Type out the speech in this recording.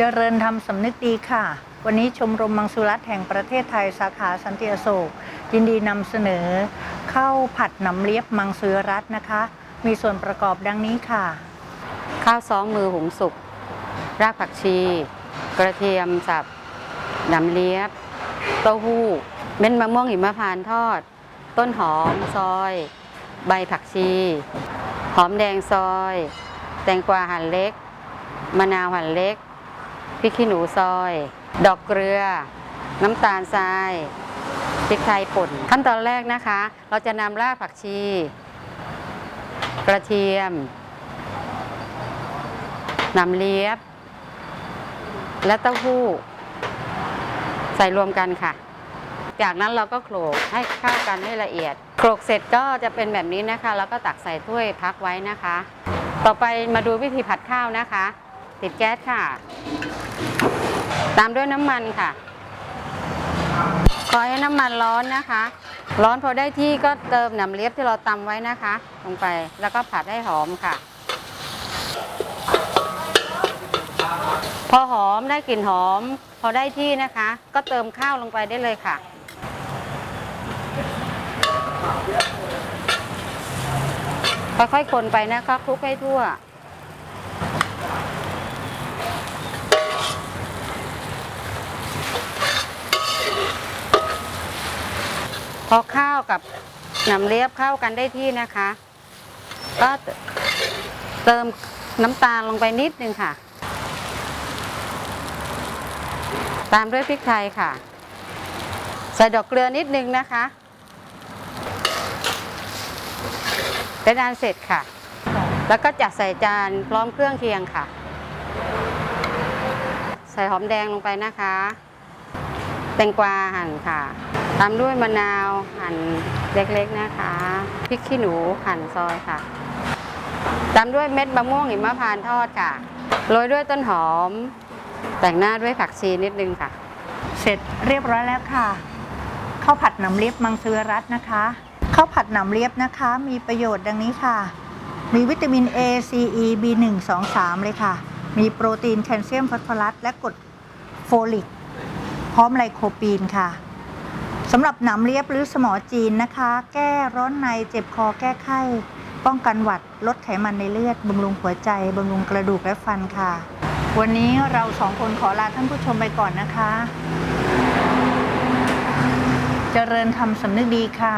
เจริญธรรมสำนึกดีค่ะ วันนี้ชมรมมังสุรัตแห่งประเทศไทยสาขาสันติอโศกยินดีนำเสนอข้าวผัดหนำเลียบมังสุรัตน์นะคะ มีส่วนประกอบดังนี้ค่ะ ข้าวซ้อมมือหุงสุก รากผักชี กระเทียมสับหนำเลียบ เต้าหู้ เม็ดมะม่วงหิมพานต์ทอด ต้นหอมซอย ใบผักชี หอมแดงซอย แตงกวาหั่นเล็ก มะนาวหั่นเล็ก พริกขี้หนูซอย ดอกเกลือ น้ำตาลทรายพริกไทยป่น ขั้นตอนแรกนะคะ เราจะนำรากผักชี กระเทียมน้ำเลียบ และเต้าหู้ ใส่รวมกันค่ะ จากนั้นเราก็โขลกให้เข้ากันให้ละเอียดโขลกเสร็จก็จะเป็นแบบนี้นะคะ แล้วก็ตักใส่ถ้วยพักไว้นะคะ ต่อไปมาดูวิธีผัดข้าวนะคะ ติดแก๊สค่ะ ตามด้วยน้ำมันค่ะขอให้น้ำมันร้อนนะคะ ร้อนพอได้ที่ก็เติมหนำเลียบที่เราตำไว้นะคะ ลงไปแล้วก็ผัดให้หอมค่ะ พอหอมได้กลิ่นหอม พอได้ที่นะคะ ก็เติมข้าวลงไปได้เลยค่ะ ค่อยๆคนไปนะคะคลุกให้ทั่ว พอข้าวกับหนำเลียบเข้ากันได้ที่นะคะ ก็เติมน้ำตาลลงไปนิดนึงค่ะ ตามด้วยพริกไทยค่ะ ใส่ดอกเกลือนิดนึงนะคะเป็นอันเสร็จค่ะ แล้วก็จัดใส่จานพร้อมเครื่องเคียงค่ะ ใส่หอมแดงลงไปนะคะ แตงกวาหั่นค่ะ ตามด้วยมะนาวหั่นเล็กๆนะคะพริกขี้หนูหั่นซอยค่ะ ตามด้วยเม็ดมะม่วงหิมพานทอดค่ะโรยด้วยต้นหอม แต่งหน้าด้วยผักชีนิดนึงค่ะ เสร็จเรียบร้อยแล้วค่ะข้าวผัดหนำเลียบมังสวิรัตนะคะข้าวผัดหนำเลียบนะคะ มีประโยชน์ดังนี้ค่ะ มีวิตามิน A C E B 1 2 3 เลยค่ะ มีโปรตีนแคลเซียมฟอสฟอรัสและกรดโฟลิก พร้อมไลโคปีนค่ะ สำหรับหนำเลียบหรือสมอจีนนะคะ แก้ร้อนในเจ็บคอแก้ไข้ ป้องกันหวัดลดไขมันในเลือดบำรุงหัวใจบำรุงกระดูกและฟันค่ะ วันนี้เราสองคนขอลาท่านผู้ชมไปก่อนนะคะ เจริญธรรมสำนึกดีค่ะ